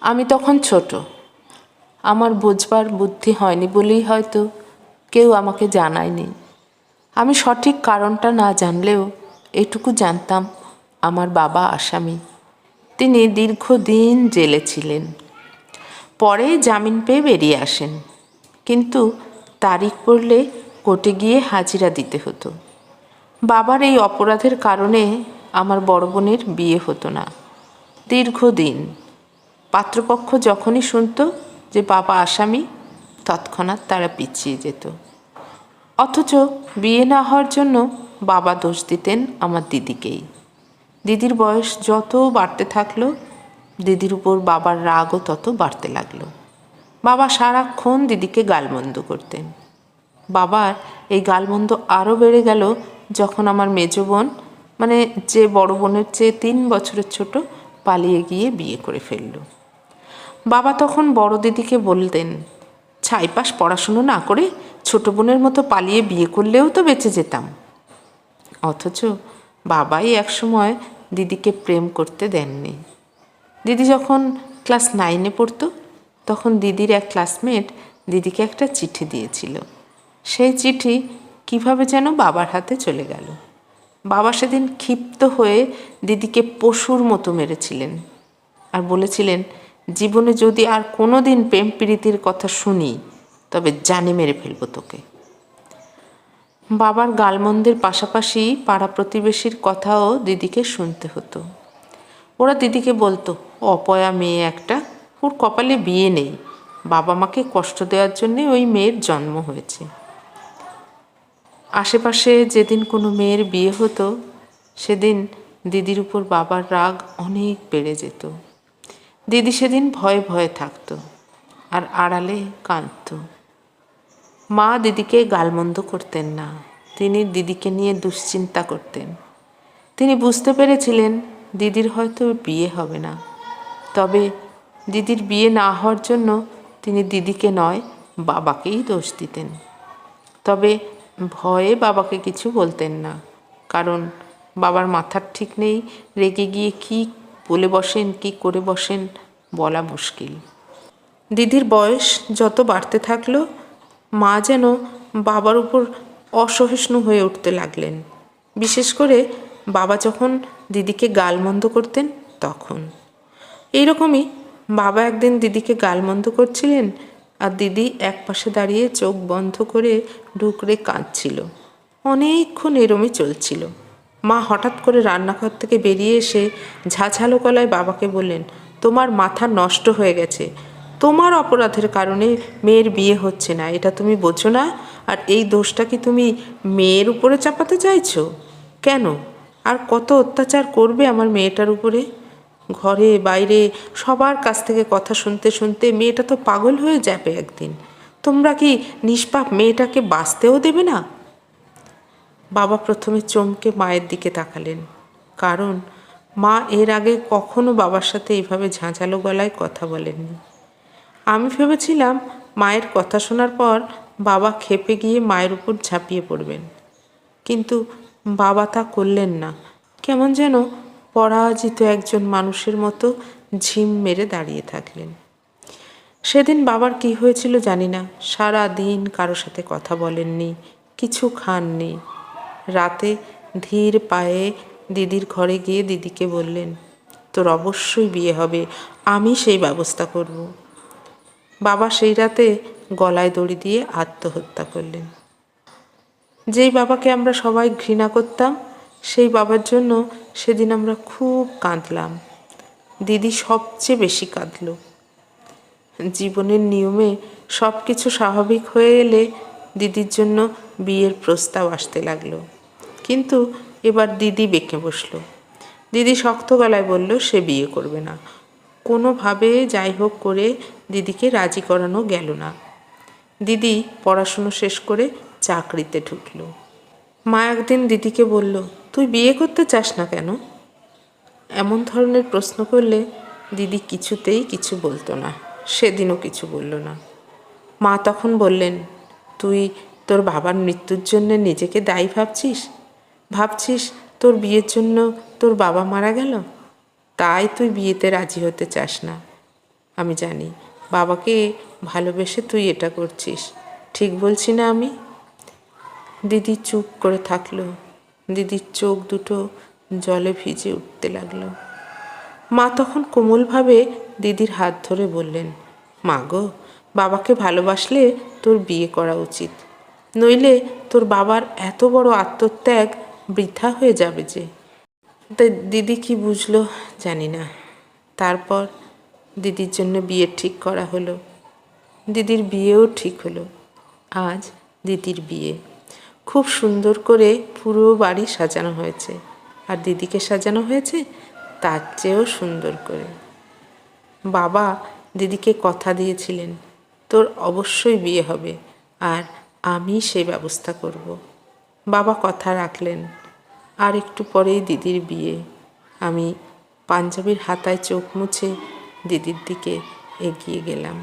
আমি তখন ছোট। আমার বোঝবার বুদ্ধি হয়নি বলেই হয়তো কেউ আমাকে জানায়নি। আমি সঠিক কারণটা না জানলেও এটুকু জানতাম আমার বাবা আসামি। তিনি দীর্ঘদিন জেলে ছিলেন। পরে জামিন পেয়ে বেরিয়ে আসেন। কিন্তু তারিখ পড়লে কোর্টে গিয়ে হাজিরা দিতে হতো। বাবার এই অপরাধের কারণে আমার বড় বোনের বিয়ে হতো না। দীর্ঘদিন। পাত্রপক্ষ যখনই শুনত যে বাবা আসামি, তৎক্ষণাৎ তারা পিছিয়ে যেত। অথচ বিয়ে না হওয়ার জন্য বাবা দোষ দিতেন আমার দিদিকেই। দিদির বয়স যত বাড়তে থাকল, দিদির উপর বাবার রাগও তত বাড়তে লাগল। বাবা সারাক্ষণ দিদিকে গালমন্দ করতেন। বাবার এই গালমন্দ আরও বেড়ে গেল যখন আমার মেজ বোন মানে যে বড় বোনের চেয়ে তিন বছরের ছোট, পালিয়ে গিয়ে বিয়ে করে ফেলল। বাবা তখন বড় দিদিকে বলতেন ছাইপাস পড়াশুনো না করে ছোট বোনের মতো পালিয়ে বিয়ে করলেও তো বেঁচে যেতাম। অথচ বাবাই একসময় দিদিকে প্রেম করতে দেননি। দিদি যখন ক্লাস নাইনে পড়তো, তখন দিদির এক ক্লাসমেট দিদিকে একটা চিঠি দিয়েছিল। সেই চিঠি কীভাবে যেন বাবার হাতে চলে গেল। বাবা সেদিন ক্ষিপ্ত হয়ে দিদিকে পশুর মতো মেরেছিলেন আর বলেছিলেন জীবনে যদি আর কোনো দিন প্রেম প্রীতির কথা শুনি, তবে জানে মেরে ফেলব তোকে। বাবার গালমন্দের পাশাপাশি পাড়া প্রতিবেশীর কথাও দিদিকে শুনতে হতো। ওরা দিদিকে বলতো, অপয়া মেয়ে একটা, ওর কপালে বিয়ে নেই। বাবা মাকে কষ্ট দেওয়ার জন্যে ওই মেয়ের জন্ম হয়েছে। আশেপাশে যেদিন কোনো মেয়ের বিয়ে হতো, সেদিন দিদির উপর বাবার রাগ অনেক বেড়ে যেত। দিদি সেদিন ভয়ে ভয়ে থাকতো আর আড়ালে কাঁদত। মা দিদিকে গালমন্দ করতেন না, তিনি দিদিকে নিয়ে দুশ্চিন্তা করতেন। তিনি বুঝতে পেরেছিলেন দিদির হয়তো বিয়ে হবে না। তবে দিদির বিয়ে না হওয়ার জন্য তিনি দিদিকে নয়, বাবাকেই দোষ দিতেন। তবে ভয়ে বাবাকে কিছু বলতেন না, কারণ বাবার মাথার ঠিক নেই, রেগে গিয়ে কি বলে বসেন, কি করে বসেন, বলা মুশকিল। দিদির বয়স যত বাড়তে থাকল, মা যেন বাবার উপর অসহিষ্ণু হয়ে উঠতে লাগলেন। বিশেষ করে বাবা যখন দিদিকে গালমন্দ করতেন, তখন। এইরকমই বাবা একদিন দিদিকে গালমন্দ করছিলেন আর দিদি এক পাশে দাঁড়িয়ে চোখ বন্ধ করে ঢুকরে কাঁদছিল। অনেকক্ষণ এরমই চলছিল। মা হঠাৎ করে রান্নাঘর থেকে বেরিয়ে এসে ঝাঝালো গলায় বাবাকে বললেন, তোমার মাথা নষ্ট হয়ে গেছে। তোমার অপরাধের কারণে মেয়ের বিয়ে হচ্ছে না, এটা তুমি বোঝো না? আর এই দোষটা কি তুমি মেয়ের উপরে চাপাতে চাইছো? কেন? আর কত অত্যাচার করবে আমার মেয়েটার উপরে? ঘরে, বাইরে, সবার কাছ থেকে কথা শুনতে শুনতে মেয়েটা তো পাগল হয়ে যাবে একদিন। তোমরা কি নিষ্পাপ মেয়েটাকে বাঁচতেও দেবে না? বাবা প্রথমে চমকে মায়ের দিকে তাকালেন। কারণ মা এর আগে কখনো বাবার সাথে এইভাবে ঝাঁঝালো গলায় কথা বলেননি। আমি ভেবেছিলাম মায়ের কথা শোনার পর বাবা খেপে গিয়ে মায়ের উপর ঝাঁপিয়ে পড়বেন। কিন্তু বাবা তা করলেন না। কেমন যেন পরাজিত একজন মানুষের মতো ঝিম মেরে দাঁড়িয়ে থাকলেন। সেদিন বাবার কি হয়েছিল জানি না। সারা দিন কারও সাথে কথা বলেননি, কিছু খাননি। রাতে ধীর পায়ে দিদির ঘরে গিয়ে দিদিকে বললেন, তোর অবশ্যই বিয়ে হবে, আমি সেই ব্যবস্থা করব। বাবা সেই রাতে গলায় দড়ি দিয়ে আত্মহত্যা করলেন। যেই বাবাকে আমরা সবাই ঘৃণা করতাম, সেই বাবার জন্য সেদিন আমরা খুব কাঁদলাম। দিদি সবচেয়ে বেশি কাঁদল। জীবনের নিয়মে সব কিছু স্বাভাবিক হয়ে এলে দিদির জন্য বিয়ের প্রস্তাব আসতে লাগল। কিন্তু এবার দিদি বেঁকে বসল। দিদি শক্ত গলায় বলল, সে বিয়ে করবে না। কোনোভাবে যাই হোক করে দিদিকে রাজি করানো গেল না। দিদি পড়াশুনো শেষ করে চাকরিতে ঢুকলো। মা একদিন দিদিকে বলল, তুই বিয়ে করতে চাস না কেন? এমন ধরনের প্রশ্ন করলে দিদি কিছুতেই কিছু বলতো না, সেদিনও কিছু বলল না। মা তখন বললেন, তুই তোর বাবার মৃত্যুর জন্য নিজেকে দায়ী ভাবছিস? ভাবছিস তোর বিয়ের জন্য তোর বাবা মারা গেল? তাই তুই বিয়েতে রাজি হতে চাস না। আমি জানি বাবাকে ভালোবেসে তুই এটা করছিস। ঠিক বলছি না আমি? দিদি চুপ করে থাকল। দিদির চোখ দুটো জলে ভিজে উঠতে লাগল। মা তখন কোমলভাবে দিদির হাত ধরে বললেন, মা গো, বাবাকে ভালোবাসলে তোর বিয়ে করা উচিত। নইলে তোর বাবার এত বড় আত্মত্যাগ বৃথা হয়ে যাবে যে। তাই দিদি কি বুঝলো জানি না। তারপর দিদির জন্য বিয়ে ঠিক করা হলো। দিদির বিয়েও ঠিক হলো। আজ দিদির বিয়ে। খুব সুন্দর করে পুরো বাড়ি সাজানো হয়েছে। আর দিদিকে সাজানো হয়েছে তার চেয়েও সুন্দর করে। বাবা দিদিকে কথা দিয়েছিলেন, তোর অবশ্যই বিয়ে হবে, আর আমি সেই ব্যবস্থা করব। বাবা কথা রাখলেন। আর একটু পরেই দিদির বিয়ে। আমি পাঞ্জাবির হাতায় চোখ মুছে দিদির দিকে এগিয়ে গেলাম।